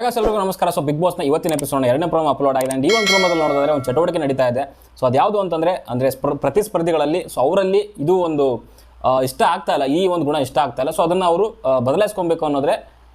ಆಗ ಎಲ್ಲರಿಗೂ ನಮಸ್ಕಾರ. ಸೊ ಬಿಗ್ ಬಾಸ್ನ ಇವತ್ತಿನ ಎಪಿಸೋಡ್ ಎರಡನೇ ಪ್ರೋಮೋ ಅಪ್ಲೋಡ್ ಆಗಿದೆ. ಅಂಡ್ ಈ ಒಂದು ಪ್ರೋಮದಲ್ಲಿ ನೋಡಿದ್ರೆ ಒಂದು ಚಟುವಟಿಕೆ ನಡೀತಾ ಇದೆ. ಸೊ ಅದ್ಯಾವುದು ಅಂತಂದರೆ, ಅಂದರೆ ಸ್ಪ್ರ, ಪ್ರತಿಸ್ಪರ್ಧಿಗಳಲ್ಲಿ ಸೊ ಅವರಲ್ಲಿ ಇದು ಒಂದು ಇಷ್ಟ ಆಗ್ತಾ ಇಲ್ಲ. ಈ ಒಂದು ಗುಣ ಇಷ್ಟ ಆಗ್ತಾ ಇಲ್ಲ. ಸೊ ಅದನ್ನು ಅವರು ಬದಲಾಯಿಸ್ಕೊಬೇಕು ಅನ್ನೋದ್ರೆ,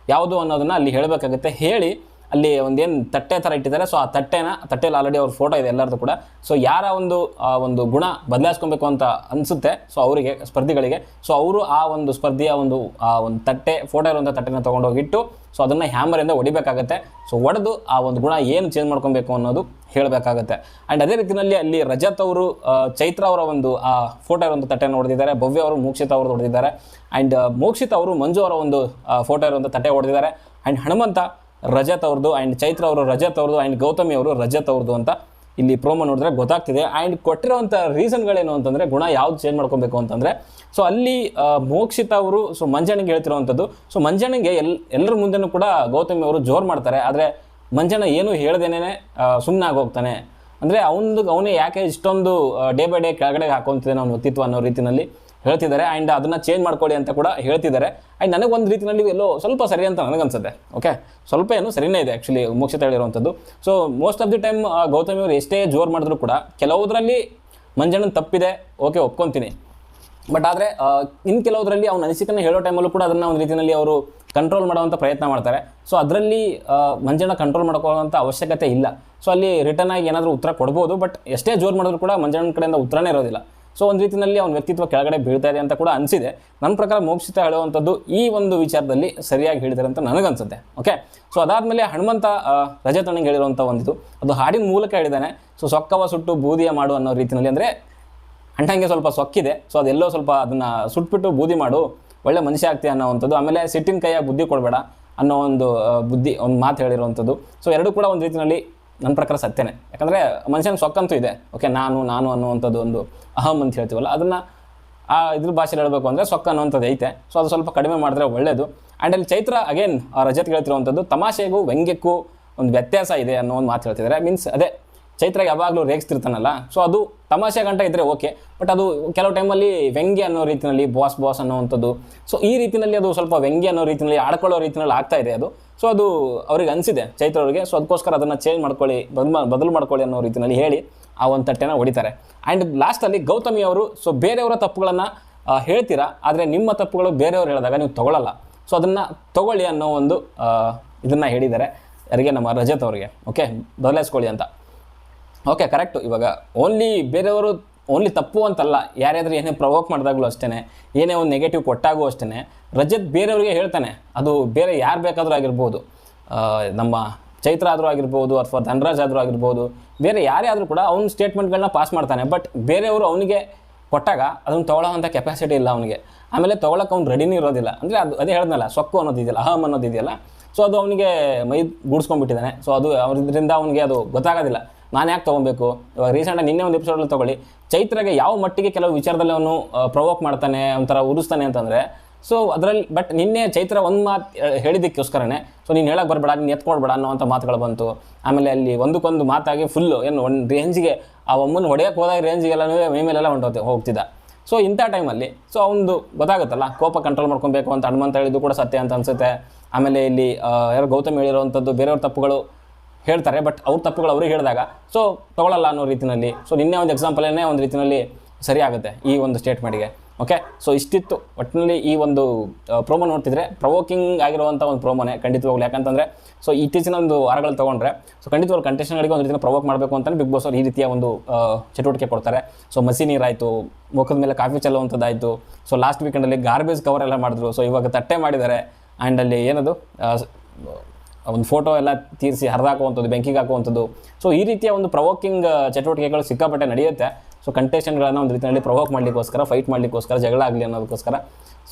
ಯಾವುದು ಅನ್ನೋದನ್ನು ಅಲ್ಲಿ ಹೇಳಬೇಕಾಗುತ್ತೆ. ಹೇಳಿ ಅಲ್ಲಿ ಒಂದೇನು ತಟ್ಟೆ ಥರ ಇಟ್ಟಿದ್ದಾರೆ. ಸೊ ಆ ತಟ್ಟೆನ ತಟ್ಟೆಯಲ್ಲಿ ಆಲ್ರೆಡಿ ಅವ್ರ ಫೋಟೋ ಇದೆ ಎಲ್ಲರದ್ದು ಕೂಡ. ಸೊ ಯಾರ ಒಂದು, ಆ ಒಂದು ಗುಣ ಬದಲಾಯಿಸ್ಕೊಬೇಕು ಅಂತ ಅನಿಸುತ್ತೆ. ಸೊ ಅವರಿಗೆ, ಸ್ಪರ್ಧಿಗಳಿಗೆ. ಸೊ ಅವರು ಆ ಒಂದು ಸ್ಪರ್ಧೆಯ ಒಂದು, ಆ ಒಂದು ತಟ್ಟೆ ಫೋಟೋ ಇರುವಂಥ ತಟ್ಟೆನ ತೊಗೊಂಡೋಗಿಟ್ಟು ಸೊ ಅದನ್ನು ಹ್ಯಾಮರಿಂದ ಹೊಡಿಬೇಕಾಗತ್ತೆ. ಸೊ ಒಡೆದು ಆ ಒಂದು ಗುಣ ಏನು ಚೇಂಜ್ ಮಾಡ್ಕೊಬೇಕು ಅನ್ನೋದು ಹೇಳಬೇಕಾಗತ್ತೆ. ಆ್ಯಂಡ್ ಅದೇ ರೀತಿಯಲ್ಲಿ ಅಲ್ಲಿ ರಜತ್ ಅವರು ಚೈತ್ರ ಅವರ ಒಂದು, ಆ ಫೋಟೋ ಇರುವಂಥ ತಟ್ಟೆನ ಹೊಡೆದಿದ್ದಾರೆ. ಭವ್ಯ ಅವರು, ಮೋಕ್ಷಿತ ಅವರು ಹೊಡೆದಿದ್ದಾರೆ. ಆ್ಯಂಡ್ ಮೋಕ್ಷಿತ ಅವರು, ಮಂಜು ಅವರ ಒಂದು ಫೋಟೋ ಇರುವಂಥ ತಟ್ಟೆ ಹೊಡೆದಿದ್ದಾರೆ. ಆ್ಯಂಡ್ ಹನುಮಂತ ರಜತ್ ಅವ್ರದ್ದು ಆ್ಯಂಡ್ ಚೈತ್ರ ಅವರು, ರಜತ್ ಅವ್ರದ್ದು ಆ್ಯಂಡ್ ಗೌತಮಿ ಅವರು ರಜತ್ ಅವ್ರದ್ದು ಅಂತ ಇಲ್ಲಿ ಪ್ರೋಮೋ ನೋಡಿದ್ರೆ ಗೊತ್ತಾಗ್ತಿದೆ. ಆ್ಯಂಡ್ ಕೊಟ್ಟಿರೋಂಥ ರೀಸನ್ಗಳೇನು ಅಂತಂದರೆ ಗುಣ ಯಾವ್ದು ಚೇಂಜ್ ಮಾಡ್ಕೊಬೇಕು ಅಂತಂದರೆ ಸೊ ಅಲ್ಲಿ ಮೋಕ್ಷಿತ ಅವರು ಸೊ ಮಂಜಣ್ಣಗೆ ಹೇಳ್ತಿರುವಂಥದ್ದು. ಸೊ ಮಂಜಣ್ಣಗೆ ಎಲ್, ಎಲ್ಲರ ಮುಂದೆನೂ ಕೂಡ ಗೌತಮಿ ಅವರು ಜೋರು ಮಾಡ್ತಾರೆ. ಆದರೆ ಮಂಜಣ್ಣ ಏನು ಹೇಳ್ದೇನೆ ಸುಮ್ಮನೆ ಆಗೋಗ್ತಾನೆ. ಅಂದರೆ ಅವನದು, ಅವನೇ ಯಾಕೆ ಇಷ್ಟೊಂದು ಡೇ ಬೈ ಡೇ ಕೆಳಗಡೆ ಹಾಕೊತಿದ್ದಾನೆ ಅವನ ವ್ಯಕ್ತಿತ್ವ ಅನ್ನೋ ರೀತಿಯಲ್ಲಿ ಹೇಳ್ತಿದ್ದಾರೆ. ಆ್ಯಂಡ್ ಅದನ್ನು ಚೇಂಜ್ ಮಾಡ್ಕೊಳ್ಳಿ ಅಂತ ಕೂಡ ಹೇಳ್ತಿದ್ದಾರೆ. ಆ್ಯಂಡ್ ನನಗೆ ಒಂದು ರೀತಿಯಲ್ಲಿ ಎಲ್ಲೋ ಸ್ವಲ್ಪ ಸರಿ ಅಂತ ನನಗನ್ಸುತ್ತೆ. ಓಕೆ ಸ್ವಲ್ಪ ಏನು ಸರಿನೇ ಇದೆ actually Mokshitha ಹೇಳಿರುವಂಥದ್ದು. So most of the time Gautami ಅವರು ಎಷ್ಟೇ ಜೋರು ಮಾಡಿದ್ರು ಕೂಡ ಕೆಲವುದರಲ್ಲಿ ಮಂಜಣ್ಣನ ತಪ್ಪಿದೆ. ಓಕೆ ಒಪ್ಕೊತೀನಿ. ಬಟ್ ಆದರೆ ಇನ್ನು ಕೆಲವುದರಲ್ಲಿ ಅವ್ನ ಅನಿಸಿಕೆನ ಹೇಳೋ ಟೈಮಲ್ಲೂ ಕೂಡ ಅದನ್ನು ಒಂದು ರೀತಿಯಲ್ಲಿ ಅವರು ಕಂಟ್ರೋಲ್ ಮಾಡುವಂಥ ಪ್ರಯತ್ನ ಮಾಡ್ತಾರೆ. ಸೊ ಅದರಲ್ಲಿ ಮಂಜಣ್ಣ ಕಂಟ್ರೋಲ್ ಮಾಡ್ಕೊಳ್ಳೋವಂಥ ಅವಶ್ಯಕತೆ ಇಲ್ಲ. ಸೊ ಅಲ್ಲಿ ರಿಟರ್ನ್ ಆಗಿ ಏನಾದರೂ ಉತ್ತರ ಕೊಡ್ಬೋದು ಬಟ್ ಎಷ್ಟೇ ಜೋರು ಮಾಡಿದ್ರು ಕೂಡ ಮಂಜಣ್ಣನ ಕಡೆಯಿಂದ ಉತ್ತರನೇ ಇರೋದಿಲ್ಲ. ಸೊ ಒಂದು ರೀತಿಯಲ್ಲಿ ಅವನ ವ್ಯಕ್ತಿತ್ವ ಕೆಳಗಡೆ ಬೀಳ್ತಾ ಇದೆ ಅಂತ ಕೂಡ ಅನಿಸಿದೆ. ನನ್ನ ಪ್ರಕಾರ ಮೋಕ್ಷಿತ ಹೇಳುವಂಥದ್ದು ಈ ಒಂದು ವಿಚಾರದಲ್ಲಿ ಸರಿಯಾಗಿ ಹೇಳಿದಾರೆ ಅಂತ ನನಗನ್ಸುತ್ತೆ. ಓಕೆ ಸೊ ಅದಾದಮೇಲೆ ಹನುಮಂತ ರಜತಣ್ಣಗೆ ಹೇಳಿರುವಂಥ ಒಂದಿದು. ಅದು ಹಾಡಿನ ಮೂಲಕ ಹೇಳಿದ್ದಾನೆ. ಸೊ ಸೊಕ್ಕವ ಸುಟ್ಟು ಬೂದಿಯ ಮಾಡು ಅನ್ನೋ ರೀತಿಯಲ್ಲಿ ಅಂದರೆ ಅಂಟಂಗೆ ಸ್ವಲ್ಪ ಸೊಕ್ಕಿದೆ. ಸೊ ಅದೆಲ್ಲೋ ಸ್ವಲ್ಪ ಅದನ್ನು ಸುಟ್ಬಿಟ್ಟು ಬೂದಿ ಮಾಡು, ಒಳ್ಳೆ ಮನುಷ್ಯ ಆಗ್ತೀಯ ಅನ್ನೋವಂಥದ್ದು. ಆಮೇಲೆ ಸಿಟ್ಟಿನ ಕೈಯಾಗ ಬುದ್ಧಿ ಕೊಡಬೇಡ ಅನ್ನೋ ಒಂದು ಬುದ್ಧಿ, ಒಂದು ಮಾತು ಹೇಳಿರುವಂಥದ್ದು. ಸೊ ಎರಡೂ ಕೂಡ ಒಂದು ರೀತಿಯಲ್ಲಿ ನನ್ನ ಪ್ರಕಾರ ಸತ್ಯನೇ. ಯಾಕಂದರೆ ಮನುಷ್ಯನ ಸೊಕ್ಕಂತೂ ಇದೆ. ಓಕೆ, ನಾನು ನಾನು ಅನ್ನುವಂಥದ್ದು ಒಂದು ಅಹಂ ಅಂತ ಹೇಳ್ತೀವಲ್ಲ, ಅದನ್ನು ಆ ಇದ್ರ ಭಾಷೆಯಲ್ಲಿ ಹೇಳಬೇಕು ಅಂದರೆ ಸೊಕ್ಕ ಅನ್ನುವಂಥದ್ದು ಐತೆ. ಸೊ ಅದು ಸ್ವಲ್ಪ ಕಡಿಮೆ ಮಾಡಿದ್ರೆ ಒಳ್ಳೆಯದು ಆ್ಯಂಡ್ ಅಲ್ಲಿ ಚೈತ್ರ ಅಗೇನ್ ರಜತ್ ಹೇಳ್ತಿರುವಂಥದ್ದು, ತಮಾಷೆಗೂ, ವ್ಯಂಗ್ಯಕ್ಕೂ ಒಂದು ವ್ಯತ್ಯಾಸ ಇದೆ ಅನ್ನೋ ಒಂದು ಮಾತು ಹೇಳ್ತಿದ್ದಾರೆ. ಮೀನ್ಸ್ ಅದೇ ಚೈತ್ರ ಯಾವಾಗಲೂ ರೇಗಿಸ್ತಿರ್ತಾನಲ್ಲ ಸೊ ಅದು ತಮಾಷೆ ಗಂಟ ಇದ್ದರೆ ಓಕೆ ಬಟ್ ಅದು ಕೆಲವು ಟೈಮಲ್ಲಿ ವ್ಯಂಗ್ಯ ಅನ್ನೋ ರೀತಿಯಲ್ಲಿ ಬಾಸ್ ಬಾಸ್ ಅನ್ನೋವಂಥದ್ದು. ಸೊ ಈ ರೀತಿಯಲ್ಲಿ ಅದು ಸ್ವಲ್ಪ ವ್ಯಂಗ್ಯ ಅನ್ನೋ ರೀತಿಯಲ್ಲಿ ಆಡ್ಕೊಳ್ಳೋ ರೀತಿಯಲ್ಲಿ ಆಗ್ತಾ ಇದೆ ಅದು. ಸೊ ಅದು ಅವ್ರಿಗೆ ಅನಿಸಿದೆ ಚೈತ್ರ ಅವರಿಗೆ. ಸೊ ಅದಕ್ಕೋಸ್ಕರ ಅದನ್ನು ಚೇಂಜ್ ಮಾಡ್ಕೊಳ್ಳಿ ಬದಲು ಮಾಡ್ಕೊಳ್ಳಿ ಅನ್ನೋ ರೀತಿಯಲ್ಲಿ ಹೇಳಿ ಆ ಒಂದು ತಟ್ಟೆನ ಹೊಡಿತಾರೆ ಆ್ಯಂಡ್ ಲಾಸ್ಟಲ್ಲಿ ಗೌತಮಿ ಅವರು ಸೊ ಬೇರೆಯವರ ತಪ್ಪುಗಳನ್ನು ಹೇಳ್ತೀರಾ? ಆದರೆ ನಿಮ್ಮ ತಪ್ಪುಗಳು ಬೇರೆಯವರು ಹೇಳಿದಾಗ ನೀವು ತೊಗೊಳ್ಳಲ್ಲ ಸೊ ಅದನ್ನು ತಗೊಳ್ಳಿ ಅನ್ನೋ ಒಂದು ಇದನ್ನು ಹೇಳಿದ್ದಾರೆ ಯಾರಿಗೆ ನಮ್ಮ ರಜತ್ ಅವರಿಗೆ. ಓಕೆ ಬದಲಾಯಿಸ್ಕೊಳ್ಳಿ ಅಂತ. ಓಕೆ ಕರೆಕ್ಟು ಇವಾಗ ಓನ್ಲಿ ಬೇರೆಯವರು ಓನ್ಲಿ ತಪ್ಪು ಅಂತಲ್ಲ, ಯಾರ್ಯಾದ್ರೂ ಏನೇ ಪ್ರವೋಕ್ ಮಾಡಿದಾಗಲೂ ಅಷ್ಟೇ ಏನೇ ಒಂದು ನೆಗೆಟಿವ್ ಕೊಟ್ಟಾಗೂ ಅಷ್ಟೇ ರಜತ್ ಬೇರೆಯವ್ರಿಗೆ ಹೇಳ್ತಾನೆ, ಅದು ಬೇರೆ ಯಾರು ಬೇಕಾದರೂ ಆಗಿರ್ಬೋದು. ನಮ್ಮ ಚೈತ್ರ ಆದರೂ ಆಗಿರ್ಬೋದು, ಅಥವಾ ಧನರಾಜ್ ಆದರೂ ಆಗಿರ್ಬೋದು, ಬೇರೆ ಯಾರೇ ಆದರೂ ಕೂಡ ಅವ್ನ ಸ್ಟೇಟ್ಮೆಂಟ್ಗಳನ್ನ ಪಾಸ್ ಮಾಡ್ತಾನೆ ಬಟ್ ಬೇರೆಯವರು ಅವನಿಗೆ ಕೊಟ್ಟಾಗ ಅದನ್ನು ತೊಗೊಳ್ಳೋವಂಥ ಕೆಪಾಸಿಟಿ ಇಲ್ಲ ಅವನಿಗೆ. ಆಮೇಲೆ ತೊಗೊಳಕ್ಕೆ ಅವ್ನು ರೆಡಿನೂ ಇರೋದಿಲ್ಲ. ಅಂದರೆ ಅದು, ಅದೇ ಹೇಳ್ದಲ್ಲ ಸೊಕ್ಕು ಅನ್ನೋದಿದೆಯಲ್ಲ ಅಹಮ್ ಅನ್ನೋದಿದೆಯಲ್ಲ ಸೊ ಅದು ಅವನಿಗೆ ಮೈ ಗೂಡಿಸ್ಕೊಂಡ್ಬಿಟ್ಟಿದ್ದಾನೆ. ಸೊ ಅದು ಅವರಿಂದ ಅವನಿಗೆ ಅದು ಗೊತ್ತಾಗೋದಿಲ್ಲ. ನಾನು ಯಾಕೆ ತೊಗೊಬೇಕು? ಇವಾಗ ರೀಸೆಂಟಾಗಿ ನಿನ್ನೆ ಒಂದು ಎಪಿಸೋಡಲ್ಲಿ ತೊಗೊಳ್ಳಿ. ಚೈತ್ರಗೆ ಯಾವ ಮಟ್ಟಿಗೆ ಕೆಲವು ವಿಚಾರದಲ್ಲಿ ಅವನು ಪ್ರೊವೋಕ್ ಮಾಡ್ತಾನೆ, ಒಂಥರ ಉರಿಸ್ತಾನೆ ಅಂತಂದರೆ ಸೊ ಅದರಲ್ಲಿ ಬಟ್ ನಿನ್ನೆ ಚೈತ್ರ ಒಂದು ಮಾತು ಹೇಳಿದ್ದಕ್ಕೋಸ್ಕರನೇ ಸೊ ನೀನು ಹೇಳಕ್ಕೆ ಬರಬೇಡ, ನೀನು ಎತ್ಕೊಳ್ಬೇಡ ಅನ್ನೋವಂಥ ಮಾತುಗಳು ಬಂತು. ಆಮೇಲೆ ಅಲ್ಲಿ ಒಂದಕ್ಕೊಂದು ಮಾತಾಗಿ ಫುಲ್ಲು ಏನು ಒಂದು ರೇಂಜ್ಗೆ ಆ ಒಮ್ಮನ ಹೊಡೆಯೋಕ್ಕೆ ಹೋದಾಗ ರೇಂಜಿಗೆಲ್ಲ ಮೈ ಮೇಲೆಲ್ಲ ಹೊಂಟೋತೆ ಹೋಗ್ತಿದ್ದ. ಸೊ ಇಂಥ ಟೈಮಲ್ಲಿ ಸೊ ಅವನು ಗೊತ್ತಾಗುತ್ತಲ್ಲ, ಕೋಪ ಕಂಟ್ರೋಲ್ ಮಾಡ್ಕೊಬೇಕು ಅಂತ ಹನುಮಂತ ಹೇಳಿದ್ದು ಕೂಡ ಸತ್ಯ ಅಂತ ಅನಿಸುತ್ತೆ. ಆಮೇಲೆ ಇಲ್ಲಿ ಯಾರೋ ಗೌತಮ್ ಹೇಳಿರೋವಂಥದ್ದು ಬೇರೆಯವ್ರ ತಪ್ಪುಗಳು ಹೇಳ್ತಾರೆ ಬಟ್ ಅವ್ರ ತಪ್ಪುಗಳು ಅವ್ರಿಗೆ ಹೇಳಿದಾಗ ಸೊ ತೊಗೊಳಲ್ಲ ಅನ್ನೋ ರೀತಿಯಲ್ಲಿ ಸೊ ನಿನ್ನೆ ಒಂದು ಎಕ್ಸಾಂಪಲೇ ಒಂದು ರೀತಿಯಲ್ಲಿ ಸರಿ ಆಗುತ್ತೆ ಈ ಒಂದು ಸ್ಟೇಟ್ಮೆಂಟ್ಗೆ ಓಕೆ ಸೊ ಇಷ್ಟಿತ್ತು ಒಟ್ಟಿನಲ್ಲಿ ಈ ಒಂದು ಪ್ರೋಮೋ ನೋಡ್ತಿದ್ರೆ ಪ್ರವೋಕಿಂಗ್ ಆಗಿರುವಂಥ ಒಂದು ಪ್ರೋಮೋನೇ ಖಂಡಿತವಾಗ್ಲು. ಯಾಕಂತಂದರೆ ಸೊ ಇತ್ತೀಚಿನ ಒಂದು ವಾರಗಳು ತೊಗೊಂಡ್ರೆ ಸೊ ಖಂಡಿತವಾಗ್ಲು ಕಂಟೆಸ್ಟೆಂಟ್ಗಳಿಗೆ ಒಂದು ರೀತಿಯಲ್ಲಿ ಪ್ರವೋಕ್ ಮಾಡಬೇಕು ಅಂತಲೇ ಬಿಗ್ ಬಾಸ್ ಅವ್ರು ಈ ರೀತಿಯ ಒಂದು ಚಟುವಟಿಕೆ ಕೊಡ್ತಾರೆ. ಸೊ ಮಸಿ ನೀರಾಯಿತು, ಮುಖದ ಮೇಲೆ ಕಾಫಿ ಚೆಲ್ಲುವಂಥದ್ದಾಯಿತು ಸೊ ಲಾಸ್ಟ್ ವೀಕೆಂಡಲ್ಲಿ ಗಾರ್ಬೇಜ್ ಕವರ್ ಎಲ್ಲ ಮಾಡಿದ್ರು. ಸೊ ಇವಾಗ ತಟ್ಟೆ ಮಾಡಿದ್ದಾರೆ ಆ್ಯಂಡ್ ಅಲ್ಲಿ ಏನದು ಒಂದು ಫೋಟೋ ಎಲ್ಲ ತೀರಿಸಿ ಹರಿದಾಕುವಂಥದ್ದು, ಬೆಂಕಿಗೆ ಹಾಕುವಂಥದ್ದು. ಸೊ ಈ ರೀತಿಯ ಒಂದು ಪ್ರವೋಕಿಂಗ್ ಚಟುವಟಿಕೆಗಳು ಸಿಕ್ಕಾಪಟ್ಟೆ ನಡೆಯುತ್ತೆ. ಸೊ ಕಂಟೆಸ್ಟೆಂಟ್ಗಳನ್ನ ಒಂದು ರೀತಿಯಲ್ಲಿ ಪ್ರವೋಕ್ ಮಾಡಲಿಕ್ಕೋಸ್ಕರ ಫೈಟ್ ಮಾಡಲಿಕ್ಕೋಸ್ಕರ, ಜಗಳ ಆಗಲಿ ಅನ್ನೋದಕ್ಕೋಸ್ಕರ.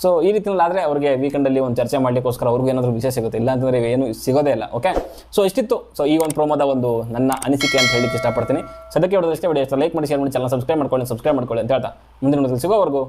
ಸೊ ಈ ರೀತಿಯಲ್ಲಿ ಆದರೆ ಅವರಿಗೆ ವೀಕೆಂಡಲ್ಲಿ ಒಂದು ಚರ್ಚೆ ಮಾಡಲಿಕ್ಕೋಸ್ಕರ ಅವ್ರಿಗೆ ಏನಾದರೂ ವಿಷಯ ಸಿಗುತ್ತೆ? ಇಲ್ಲ ಅಂತಂದರೆ ಏನು ಸಿಗೋದೇ ಇಲ್ಲ ಓಕೆ ಸೊ ಇಷ್ಟಿತ್ತು. ಸೊ ಈ ಒಂದು ಪ್ರೋಮೋದ ಒಂದು ನನ್ನ ಅನಿಸಿಕೆ ಅಂತ ಹೇಳಿಕ್ಕೆ ಇಷ್ಟಪಡ್ತೀನಿ. ಸದ್ಯಕ್ಕೆ ಹೊಡೆದಷ್ಟೇ ವಿಡಿಯೋ ಲೈಕ್ ಮಾಡಿ ಶೇರ್ ಮಾಡಿ ಚಾನಲ್ ಸಬ್ಸ್ಕ್ರೈಬ್ ಮಾಡ್ಕೊಳ್ಳಿ ಸಬ್ಸ್ಕ್ರೈಬ್ ಮಾಡ್ಕೊಳ್ಳಿ ಅಂತ ಹೇಳ್ತಾ. ಮುಂದಿನ ಸಿಗೋವರೆಗೂ